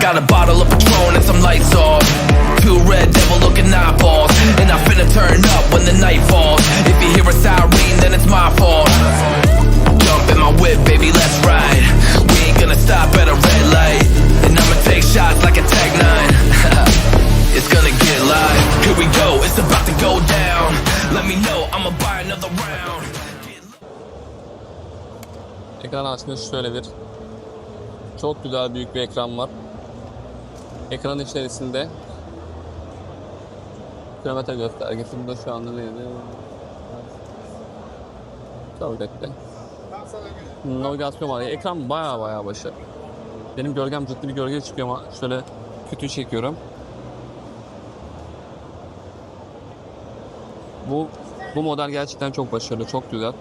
got a bottle of Patron and some lights off. Two red devil looking eyeballs. And I finna turn up when the night falls. If you hear a siren, then it's my fault. Jump in my whip, baby, let's ride. We ain't gonna stop at a red light. And I'ma take shots like a Tag 9. it's gonna get live. Here we go, it's about to go down. Let me know, I'ma buy another round. Ekran açmış şöyle bir çok güzel büyük bir ekran var. Ekran içerisinde kilometre göstergesi burada şu anda neydi? Tabii bekle. Navigasyon var. Ekran baya baya başarılı. Benim gölgem ciddi bir gölge çıkıyor ama şöyle kötü çekiyorum. Bu bu model gerçekten çok başarılı, çok güzel.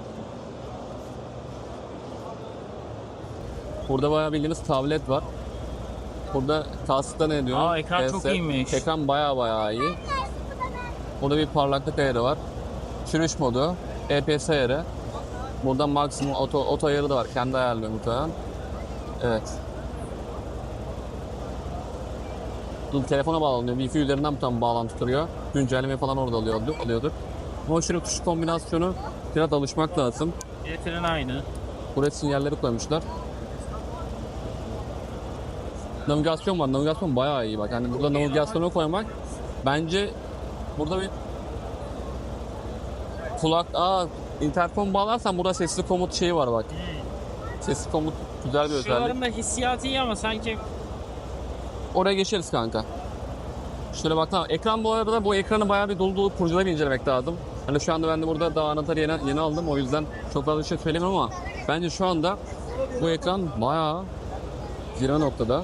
Burada bayağı bildiğiniz tablet var. Burada taskta ne diyor? Aa, ekran çok iyiymiş. Ekran bayağı bayağı iyi. Burada bir parlaklık ayarı var. Sürüş modu, EPS ayarı. Burada maksimum oto, oto ayarı da var. Kendi ayarlıyor muhtemelen. Evet. Bu telefona bağlanıyor. Wi-Fi üzerinden tam bağlantı kuruyor. Güncelleme falan orada alıyordu, alıyordur. Ama şöyle tuş kombinasyonu biraz alışmak lazım. Yeterin aynı. Buraya sinyalleri koymuşlar. Navigasyon var. Navigasyon bayağı iyi bak. Hani burada navigasyonu koymak bence burada bir kulak aa interfon bağlarsan burada sesli komut şeyi var bak. Sesli komut güzel bir özellik. Şuraların da hissiyatı iyi ama sanki Oraya geçeriz kanka. Şöyle bak tamam. Ekran bu arada bu ekranı bayağı bir dolu dolu kurcalayıp incelemek lazım. Hani şu anda ben de burada daha anahtarı yeni, yeni aldım. O yüzden çok fazla bir şey söylemiyorum ama bence şu anda bu ekran bayağı zirve noktada.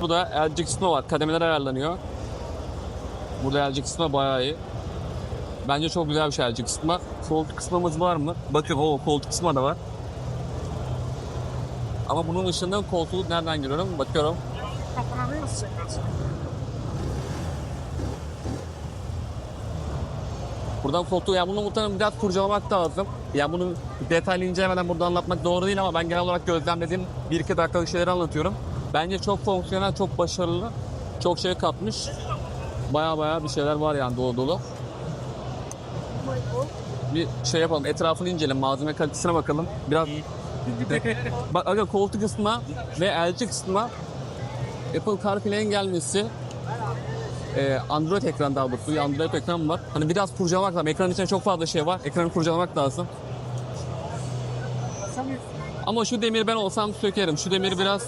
Burada LG kısmı var. Kademeler ayarlanıyor. Burada LG kısmı bayağı iyi. Bence çok güzel bir şey LG kısmı. Koltuk kısmımız var mı? Bakın o koltuk kısmı da var. Ama bunun dışında koltuğu nereden görüyorum? Bakıyorum. Buradan koltuğu ya bunu muhtemelen biraz kurcalamak lazım. Ya bunu detaylı incelemeden burada anlatmak doğru değil ama ben genel olarak gözlemlediğim bir iki dakikalık şeyleri anlatıyorum. Bence çok fonksiyonel, çok başarılı. Çok şey katmış. Baya baya bir şeyler var yani dolu dolu. Bir şey yapalım, etrafını inceleyelim, malzeme kalitesine bakalım. Biraz Bak aga koltuk ısıtma ve LG kısmına Apple CarPlay'in gelmesi e, Android ekran daha doğrusu Android ekran var. Hani biraz kurcalamak lazım. Ekranın içinde çok fazla şey var. Ekranı kurcalamak lazım. Ama şu demiri ben olsam sökerim. Şu demiri biraz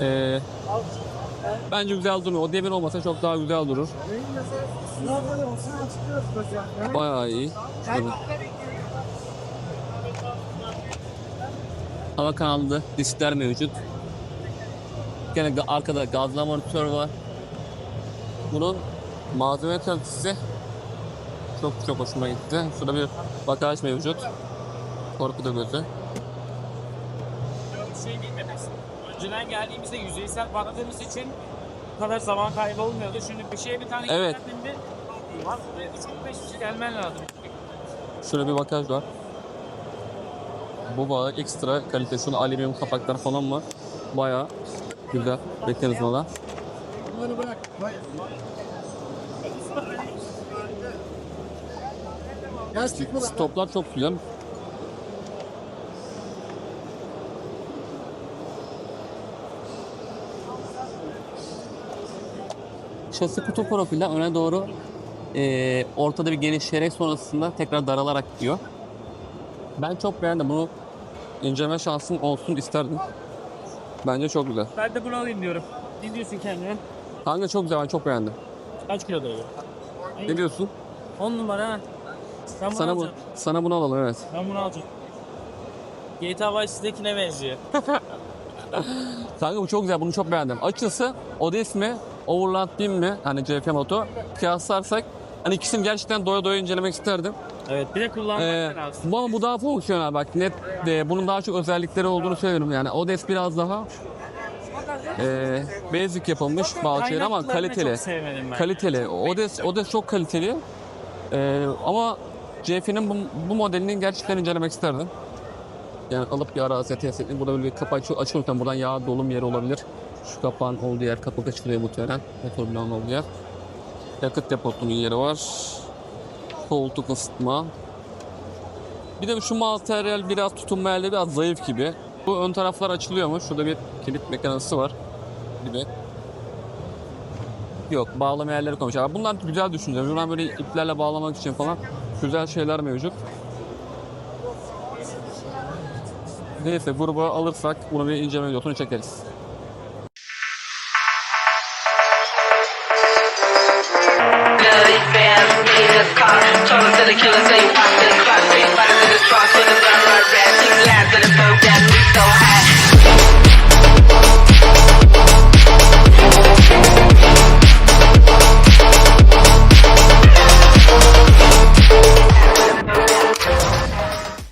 e, bence güzel duruyor. O demir olmasa çok daha güzel durur. Bayağı iyi. Şöyle. Hava kanalı diskler mevcut. Gene arkada gazlı amortisör var. Bunun malzeme kalitesi çok çok hoşuma gitti. Şurada bir bagaj mevcut. Torpido gözü. şey mesela? Önceden geldiğimizde yüzeysel baktığımız için bu kadar zaman kaybı olmuyordu. Şimdi bir şeye bir tane Evet. gittiğinde var ve 3-5 kişi gelmen lazım. Şurada bir bagaj var. Bu bağ ekstra kalite. Şurada alüminyum kapaklar falan var. Bayağı güzel mekanizmalar. Stoplar çok güzel. Şasi kutu profilden öne doğru eee, ortada bir genişleyerek sonrasında tekrar daralarak gidiyor. Ben çok beğendim. Bunu inceleme şansım olsun isterdim. Bence çok güzel. Ben de bunu alayım diyorum. Ne diyorsun kendine? Kanka çok güzel. Ben çok beğendim. Kaç kilo doyuyor? Ne diyorsun? 10 numara. Ben bunu Sana bu, alacağım. sana bunu alalım evet. Ben bunu alacağım. GTA Vice City'dekine benziyor. Kanka bu çok güzel. Bunu çok beğendim. Açısı Odes mi? Overland 1000 mi? Hani CF Moto. Kıyaslarsak hani ikisini gerçekten doya doya incelemek isterdim. evet bir de kullanmak Ee, lazım. bu ama bu daha fonksiyonel bak net de bunun daha çok özellikleri olduğunu söylerim yani Odes biraz daha e, basic yapılmış şeyler ama Kaynaklarını kaliteli. çok sevmedim ben. Kaliteli. Odes Odes çok kaliteli. Ee, ama CF'nin bu, bu modelini gerçekten incelemek isterdim. Yani alıp bir araziye test ettim. Burada böyle bir kapı açı- açılırken buradan yağ dolum yeri olabilir. Şu kapağın olduğu yer kapak açılıyor muhtemelen. Motor bloğunun olduğu yer. Yakıt deposunun yeri var. Koltuk ısıtma. Bir de şu materyal biraz tutunma yerleri biraz zayıf gibi. Bu ön taraflar açılıyormuş. Şurada bir kilit mekanizması var gibi. Yok bağlama yerleri koymuşlar. Bunlar güzel düşünceler. Buradan böyle iplerle bağlamak için falan güzel şeyler mevcut. Neyse gruba alırsak bunu bir inceleme videosunu çekeriz. Killer say you poppin', clock, say you poppin', the truck with a gun right back, six laps in the boat.